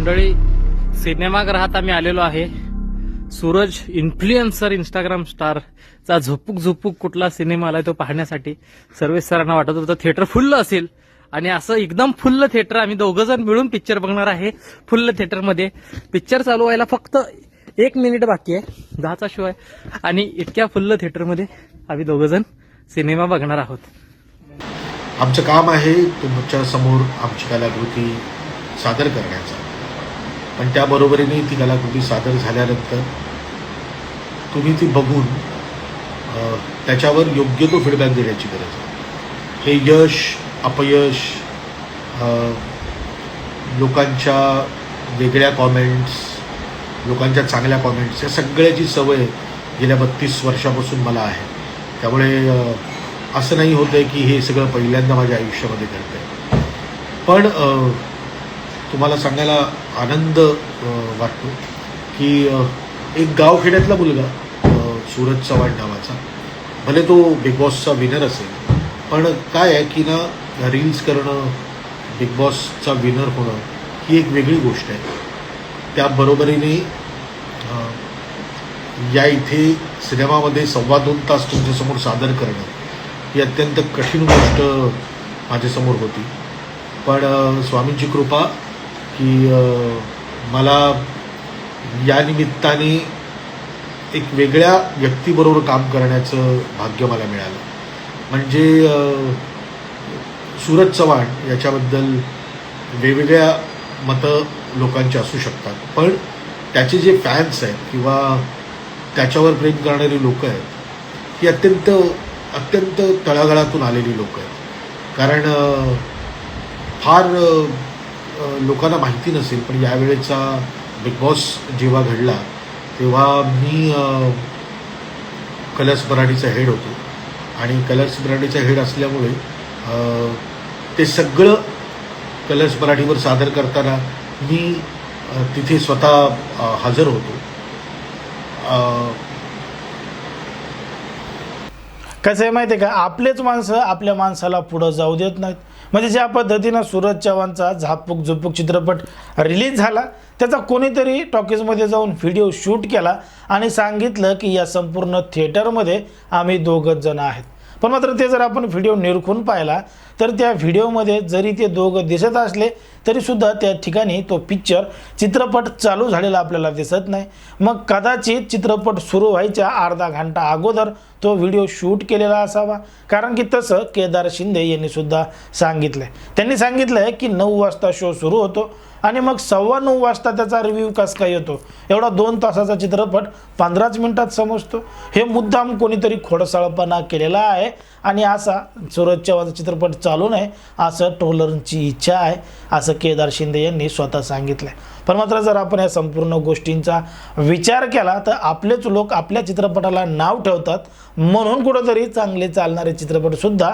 मंडळी सिनेमागृहात आम्ही आलेलो आहे. सूरज इन्फ्लुएन्सर इंस्टाग्राम स्टारचा झोपूक झोपूक कुठला सिनेमा आलाय तो पाहण्यासाठी सर्वेश सरांना वाटत होतं थिएटर फुल्ल असेल. आणि असं एकदम फुल्ल थिएटर आम्ही दोघं जण मिळून पिक्चर बघणार आहे फुल्ल थिएटरमध्ये पिक्चर चालू व्हायला फक्त एक मिनिट बाकी आहे दहाचा शो आहे. आणि इतक्या फुल्ल थिएटरमध्ये आम्ही दोघं जण सिनेमा बघणार आहोत. आमचं काम आहे तुमच्यासमोर आमची कलाकृती सादर करण्याचं. पण त्याबरोबरीने ती कलाकृती सादर झाल्यानंतर तुम्ही ती बघून त्याच्यावर योग्य तो फीडबॅक देण्याची गरज आहे. हे यश अपयश लोकांच्या वेगळ्या कॉमेंट्स लोकांच्या चांगल्या कॉमेंट्स या सगळ्याची सवय गेल्या बत्तीस वर्षापासून मला आहे. त्यामुळे असं नाही होतं आहे की हे सगळं पहिल्यांदा माझ्या आयुष्यामध्ये घडतं आहे पण तुम्हाला सांगायला आनंद वाटतो की एक गावखेड्यातला मुलगा सूरज चव्हाण नावाचा. भले तो बिग बॉसचा विनर असेल पण काय आहे की ना रील्स करणं बिग बॉसचा विनर होणं ही एक वेगळी गोष्ट आहे. त्याबरोबरीने या इथे सिनेमामध्ये सव्वा दोन तास तुमच्यासमोर सादर करणं ही अत्यंत कठीण गोष्ट माझ्यासमोर होती. पण स्वामींची कृपा की मला या निमित्ताने एक वेगळ्या व्यक्तीबरोबर काम करण्याचं भाग्य मला मिळालं. म्हणजे सूरज चव्हाण याच्याबद्दल वेगवेगळ्या मतं लोकांची असू शकतात. पण त्याचे जे फॅन्स आहेत किंवा त्याच्यावर प्रेम करणारी लोक आहेत ही अत्यंत अत्यंत तळागाळातून आलेली लोक आहेत. कारण फार लोकांना माहिती नसेल पण यावेळेचा बिग बॉस जेव्हा घडला तेव्हा मी कलर्स मराठीचा हेड होतो. आणि कलर्स मराठीचा हेड असल्यामुळे ते सगळं कलर्स मराठीवर सादर करताना मी तिथे स्वतः हजर होतो. कसं आहे माहिती आहे का? आपलेच माणसं आपल्या माणसाला पुढं जाऊ देत नाहीत. म्हणजे ज्या पद्धतीनं सूरज चव्हाणचा झापूक झुपूक चित्रपट रिलीज झाला त्याचा कोणीतरी टॉकीजमध्ये जाऊन व्हिडिओ शूट केला आणि सांगितलं की या संपूर्ण थिएटरमध्ये आम्ही दोघंच जण आहेत. पण मात्र ते जर आपण व्हिडिओ निरखून पाहिला तर त्या व्हिडिओमध्ये जरी ते दोघं दिसत असले तरीसुद्धा त्या ठिकाणी तो पिक्चर चित्रपट चालू झालेला आपल्याला दिसत नाही. मग कदाचित चित्रपट सुरू व्हायच्या अर्धा घंटा अगोदर तो व्हिडिओ शूट केलेला असावा. कारण की तसं केदार शिंदे यांनीसुद्धा सांगितलं सांगितलं त्यांनी सांगितलं की नऊ वाजता शो सुरू होतो. आणि मग सव्वा नऊ वाजता त्याचा रिव्ह्यू कसा काय येतो? एवढा दोन तासाचा चित्रपट पंधराच मिनिटात समजतो. हे मुद्दाम कोणीतरी खोडसाळपणा केलेला आहे आणि असा सूरज चव्हाणचा चित्रपट चालू नये असं ट्रोलरची इच्छा आहे असं केदार शिंदे यांनी स्वतः सांगितलं आहे पण मात्र जर आपण या संपूर्ण गोष्टींचा विचार केला तर आपलेच लोक आपल्या चित्रपटाला नाव ठेवतात. म्हणून कुठंतरी चांगले चालणारे चित्रपटसुद्धा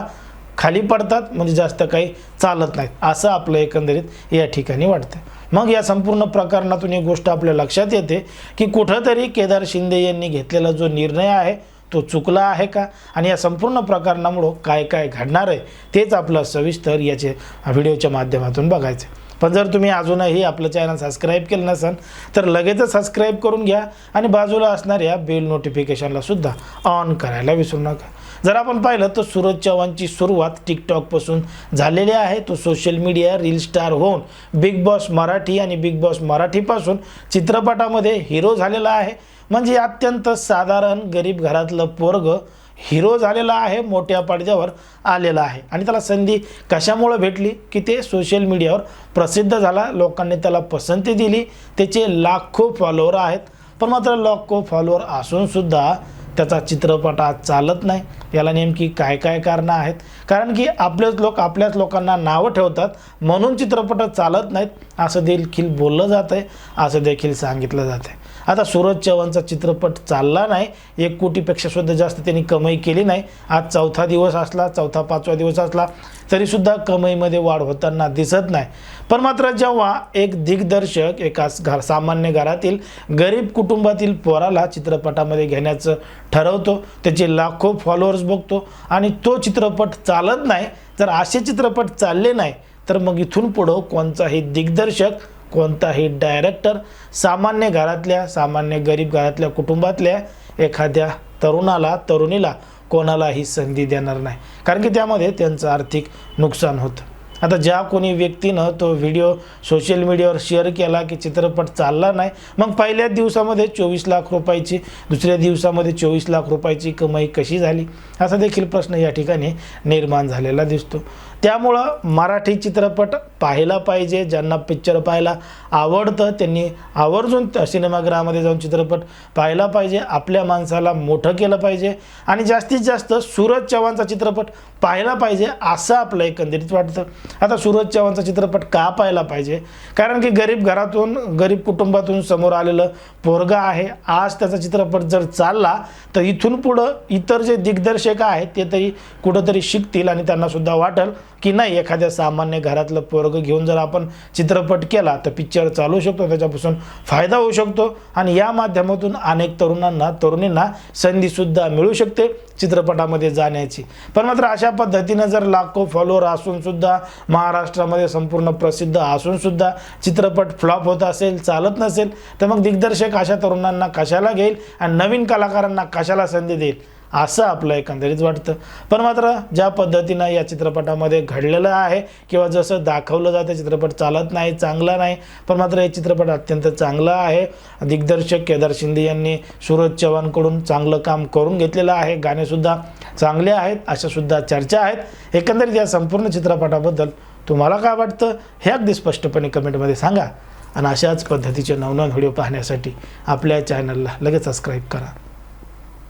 खाली पडतात म्हणजे जास्त काही चालत नाहीत. असं आपलं एकंदरीत या ठिकाणी वाटतं मग या संपूर्ण प्रकरणातून एक गोष्ट आपल्या लक्षात येते की कुठंतरी केदार शिंदे यांनी घेतलेला जो निर्णय आहे तो चुकला आहे का? आणि या संपूर्ण प्रकरणामुळं काय काय घडणार आहे तेच आपलं सविस्तर याचे व्हिडिओच्या माध्यमातून बघायचं आहे. पण जर तुम्ही अजूनही आपलं चॅनल सबस्क्राईब केलं नसेल तर लगेचच सबस्क्राईब करून घ्या आणि बाजूला असणाऱ्या बेल नोटिफिकेशनला सुद्धा ऑन करायला विसरू नका. जर आपण पाहिलं तर सूरज चव्हाणची सुरुवात टिकटॉकपासून झालेली आहे. तो सोशल मीडिया रील स्टार होऊन बिग बॉस मराठी आणि बिग बॉस मराठीपासून चित्रपटामध्ये हिरो झालेला आहे. म्हणजे अत्यंत साधारण गरीब घरातलं पोरग हिरो झालेला आहे मोठ्या पडद्यावर आलेला आहे. आणि त्याला संधी कशामुळं भेटली? की ते सोशल मीडियावर प्रसिद्ध झाला. लोकांनी त्याला पसंती दिली. त्याचे लाखो फॉलोअर आहेत. पण मात्र लाखो फॉलोअर असूनसुद्धा त्याचा चित्रपट आज चालत नाही. याला नेमकी काय काय कारणं आहेत? कारण की आपलेच लोक आपल्याच लोकांना नावं ठेवतात. म्हणून चित्रपट चालत नाहीत. असं देखील बोललं जातं आहे असं देखील सांगितलं जातं आहे आता सूरज चव्हाणचा चित्रपट चालला नाही. एक कोटीपेक्षा सुद्धा जास्त त्यांनी कमाई केली नाही. आज चौथा दिवस असला चौथा पाचवा दिवस असला तरीसुद्धा कमाईमध्ये वाढ होताना दिसत नाही. पण मात्र जेव्हा एक दिग्दर्शक एका घर सामान्य घरातील गरीब कुटुंबातील पोराला चित्रपटामध्ये घेण्याचं ठरवतो त्याचे लाखो फॉलोअर्स बघतो आणि तो चित्रपट चालत नाही जर असे चित्रपट चालले नाही तर मग इथून पुढं कोणताही दिग्दर्शक कोणताही डायरेक्टर सामान्य घरातल्या सामान्य गरीब घरातल्या कुटुंबातल्या एखाद्या तरुणाला तरुणीला कोणालाही संधी देणार नाही. कारण की त्यामध्ये त्यांचं आर्थिक नुकसान होतं. आता ज्या कोणी व्यक्तीनं तो व्हिडिओ सोशल मीडियावर शेअर केला की चित्रपट चालला नाही मग पहिल्या दिवसामध्ये चोवीस लाख रुपयाची दुसऱ्या दिवसामध्ये चोवीस लाख रुपयाची कमाई कशी झाली? असा देखील प्रश्न या ठिकाणी निर्माण झालेला दिसतो. त्यामुळं मराठी चित्रपट पाहायला पाहिजे. ज्यांना पिक्चर पाहायला आवडतं त्यांनी आवर्जून सिनेमागृहामध्ये जाऊन चित्रपट पाहायला पाहिजे. आपल्या माणसाला मोठं केलं पाहिजे. आणि जास्तीत जास्त सूरज चव्हाणचा चित्रपट पाहायला पाहिजे असं आपलं एकंदरीत वाटतं. आता सूरज चव्हाणचा चित्रपट का पाहायला पाहिजे? कारण की गरीब घरातून गरीब कुटुंबातून समोर आलेलं पोरगा आहे. आज त्याचा चित्रपट जर चालला तर इथून पुढं इतर जे दिग्दर्शक आहेत ते तरी कुठंतरी शिकतील आणि त्यांनासुद्धा वाटेल. की नाही एखाद्या सामान्य घरातलं पोरगं घेऊन जर आपण चित्रपट केला तर पिक्चर चालू शकतो त्याच्यापासून फायदा होऊ शकतो. आणि या माध्यमातून अनेक तरुणांना तरुणींना संधीसुद्धा मिळू शकते चित्रपटामध्ये जाण्याची. पण मात्र अशा पद्धतीनं जर लाखो फॉलोअर असूनसुद्धा महाराष्ट्रामध्ये संपूर्ण प्रसिद्ध असूनसुद्धा चित्रपट फ्लॉप होत असेल चालत नसेल तर मग दिग्दर्शक अशा तरुणांना कशाला घेईल? आणि नवीन कलाकारांना कशाला संधी देईल? असं आपलं एकंदरीत वाटतं. पण मात्र ज्या पद्धतीनं या चित्रपटामध्ये घडलेलं आहे किंवा जसं दाखवलं जातं चित्रपट चालत नाही चांगला नाही पण मात्र हे चित्रपट अत्यंत चांगलं आहे. दिग्दर्शक केदार शिंदे यांनी सूरज चव्हाणकडून चांगलं काम करून घेतलेलं आहे. गाणेसुद्धा चांगले आहेत अशासुद्धा चर्चा आहेत. एकंदरीत या संपूर्ण चित्रपटाबद्दल तुम्हाला काय वाटतं हे अगदी स्पष्टपणे कमेंटमध्ये सांगा. आणि अशाच पद्धतीचे नवनवन व्हिडिओ पाहण्यासाठी आपल्या चॅनलला लगेच सबस्क्राईब करा.